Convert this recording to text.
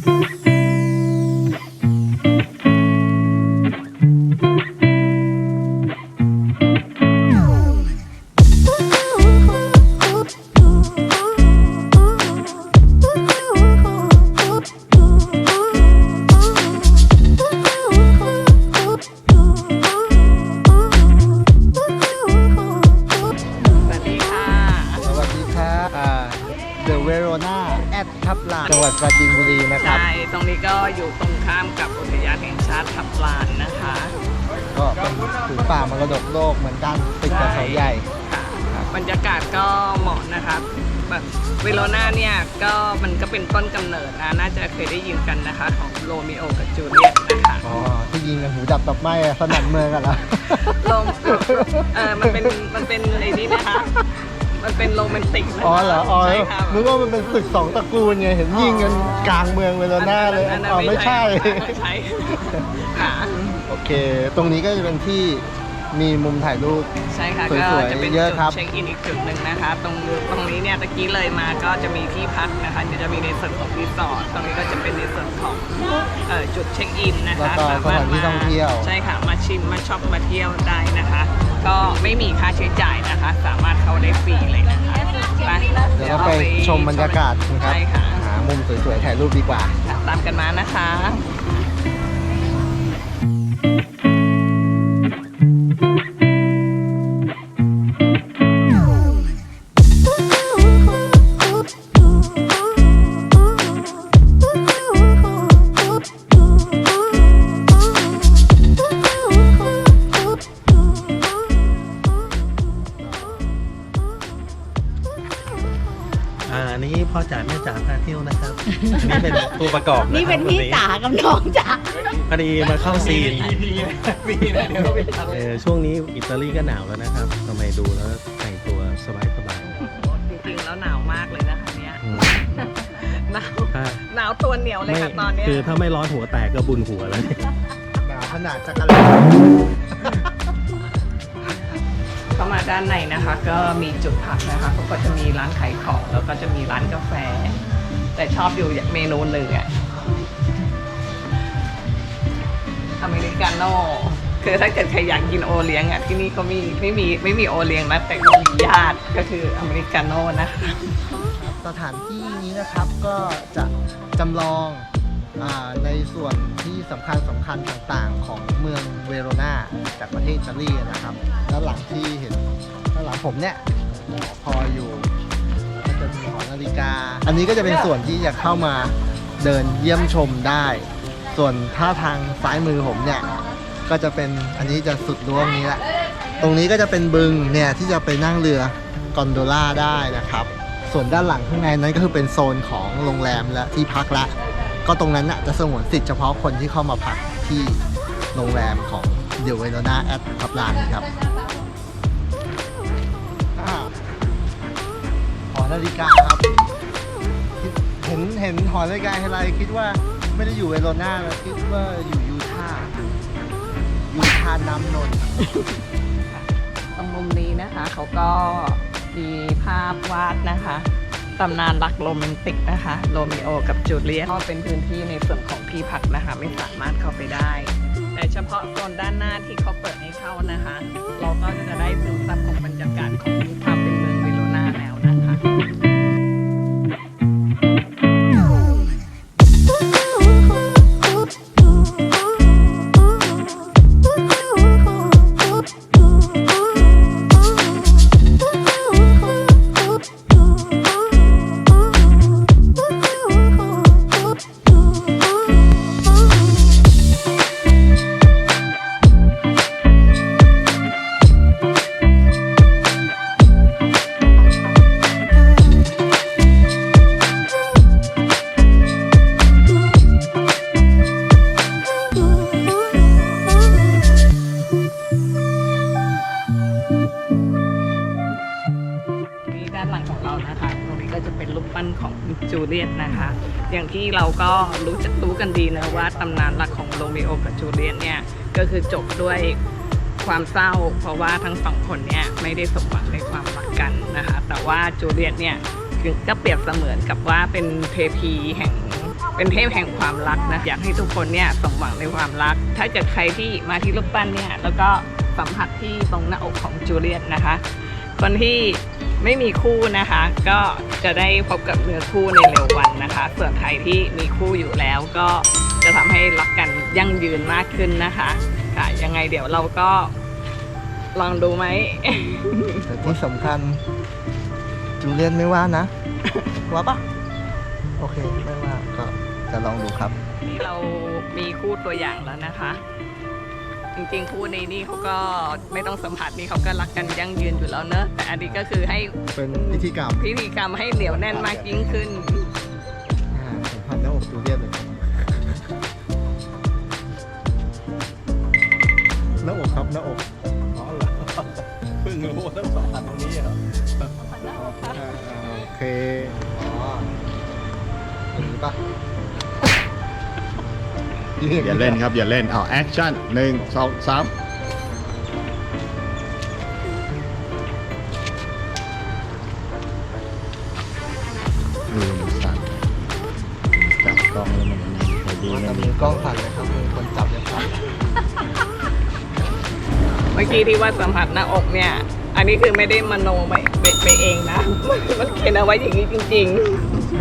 สวัสดีค่ะ สวัสดีครับอ่า The Verona at ทับลานจังหวัดปราจีนบุรีนะครับ ใช่ตรงนี้ก็อยู่ตรงข้ามกับอุทยานแห่งชาติทับลานนะคะก็เป็นผืนป่ามรดกโลกเหมือนกันติดกับเขาใหญ่ ค่ะบรรยากาศก็เหมาะนะคะแบบเวโรนาเนี่ยก็มันก็เป็นต้นกำเนิดนะน่าจะเคยได้ยินกันนะคะ ของโรมิโอกับจูเลียตนะคะอ๋อ ที่ยิงกันหูดับตับไหม้อะสนั่นเมืองกันแล้วโรมเออมันเป็นมันเป็นไอ้นี่นะคะ มันเป็นโรแมนติกนะคะอ๋อเหรออ๋อใช่ค่ะนึกว่ามันเป็นศึกสองตระกูลไงเห็นยิงกันกลางเมืองเวโรนาเลยอันนั้นอ๋อไม่ใช่ ไม่ใช่ ค่ะ โอเค ตรงนี้ก็จะเป็นที่ มีมุมถ่ายรูป ใช่ค่ะสวยๆก็จะเป็นเยจุอะดครับ เช็คอินอีกจุดหนึ่งนะคะ ตรงตรงนี้เนี่ยตะกี้เลยมาก็จะมีที่พักนะคะจะมีในส่วนของรีสอร์ทตรงนี้ก็จะเป็นในส่วนของเอ่อจุดเช็คอินนะคะแล้วก็สถานที่ท่องเที่ยว ใช่ค่ะมาชิมมาช็อปมาเที่ยวได้นะคะ ก็ไม่มีค่าใช้จ่ายนะคะ สามารถเข้าได้ฟรีเลยนะคะไปเดี๋ยวเราไปชมบรรยากาศนะครับใช่ค่ะหามุมสวยๆถ่ายรูปดีกว่าค่ะตามกันมานะคะ จ๋าแม่จ๋าพาเที่ยวนะครับอันนี้เป็นตัวประกอบะครับนี่เป็นพี่วัจ๋ากับน้องจ๋าพอดีมาเข้าซีนเออช่วงนี้อิตาลีก็หนาวแล้วนะครับทำไมดูแล้วแต่งตัวสบายสบายจริงๆแล้วหนาวมากเลยนะคะเนี่ยๆอืมหนาวถ้าหนาวตัวเหนียวเลยไม่ค่ะตอนเนี้ยคือถ้าไม่ร้อนหัวแตกก็บุญหัวแล้วเนี่ย หนาวขนาดจักรแล เข้ามาด้านในนะคะ ก็มีจุดพักนะคะเขาก็จะมีร้านขายของแล้วก็จะมีร้านกาแฟ แต่ชอบอยู่เมนูหนึ่งอะอเมริกาโน่คือถ้าเกิดใครอยากกินโอเลี้ยงอะที่นี่เขามีไม่มีไม่มีโอเลี้ยงนะแต่ก็มีญาติก็คืออเมริกาโน่นะคะสถานที่นี้นะครับก็จะจำลอง ในส่วนที่สำคัญสำคัญต่างๆ ของเมืองเวโรนาจากประเทศอิตาลีนะครับ แล้วหลังที่เห็นด้านหลังผมเนี่ยหอคอยอยู่ก็จะมีหอนาฬิกา อันนี้ก็จะเป็นส่วนที่จะเข้ามาเดินเยี่ยมชมได้ ส่วนถ้าทางซ้ายมือผมเนี่ยก็จะเป็นอันนี้จะสุดล้วงนี้แหละ ตรงนี้ก็จะเป็นบึงเนี่ยที่จะไปนั่งเรือกอนโดล่าได้นะครับ ส่วนด้านหลังข้างในนั้นก็คือเป็นโซนของโรงแรมและที่พักละ ก็ตรงนั้นน่ะจะสงวนสิทธิ์เฉพาะคนที่เข้ามาพักที่โรงแรมของเดลเวโรนาแอดทับลานครับหอนาฬิกาครับ เห็นเห็นหอนาฬิกาอะไรคิดว่าไม่ได้อยู่เวโรนาแล้วคิดว่าอยู่ยูทาห์ยูทาห์น้ำนนท์ตรงมุมนี้นะคะ เขาก็มีภาพวาดนะคะ ตำนานรักโรแมนติกนะคะโรมิโอกับจูเลียตก็เป็นพื้นที่ในส่วนของที่พักนะคะ ไม่สามารถเข้าไปได้ แต่เฉพาะโซนด้านหน้าที่เขาเปิดให้เข้านะคะ เราก็จะได้ซึมซับของบรรยากาศของความเป็นเมืองเวโรนาแล้วนะคะ จูเลียตนะคะ อย่างที่เราก็รู้จักรู้กันดีนะว่าตำนานรักของโรมิโอกับจูเลียตเนี่ยก็คือจบด้วยความเศร้า เพราะว่าทั้งสองคนเนี่ยไม่ได้สมหวังในความรักกันนะคะ แต่ว่าจูเลียตเนี่ยก็เปรียบเสมือนกับว่าเป็นเทพีแห่งเป็นเทพแห่งความรักนะอยากให้ทุกคนเนี่ยสมหวังในความรัก ถ้าเกิดใครที่มาที่รูปปั้นเนี่ยแล้วก็สัมผัสที่ตรงหน้าอกของจูเลียตนะคะ คนที่ ไม่มีคู่นะคะ ก็จะได้พบกับเนื้อคู่ในเร็ววันนะคะ ส่วนใครที่มีคู่อยู่แล้วก็จะทำให้รักกันยั่งยืนมากขึ้นนะคะ ค่ะ ยังไงเดี๋ยวเราก็ลองดูไหม แต่ที่สำคัญ จูเลียนไม่ว่านะ ว่าปะโอเค ไม่ว่าก็จะลองดูครับ นี่เรามีคู่ตัวอย่างแล้วนะคะ จริงๆคู่ในนี่เขาก็ไม่ต้องสัมผัสนี่เขาก็รักกันยั่งยืนอยู่แล้วเนอะแต่อันนี้ก็คือให้เป็นพิธีกรรมพิธีกรรมให้เหนียวแน่นมากยิ่งขึ้นอ่าสัมพันธ์หน้าอกจูเลียนเลยหน้าอกครับหน้าอกอ๋อเหรอเพิ่งรู้ว่าต้องสัมผัสตรงนี้เหรออ่าโอเคอ๋ออย่างนี้ปะ อย่าเล่นครับ อย่าเล่นเอาแอคชั่นหนึ่งสองสามมือมันสั่นจับกล้องแล้วมันพอดีว่ามัแต่นมืมีอกล้องสั่นเลยครับมือคนจับยังสั่นเมื่อกี้ที่ว่าสัมผัสหน้าอกเนี่ย อันนี้คือไม่ได้มโนไปไปไปเองนะ มันเขียนเอาไว้อย่างนี้จริง ๆ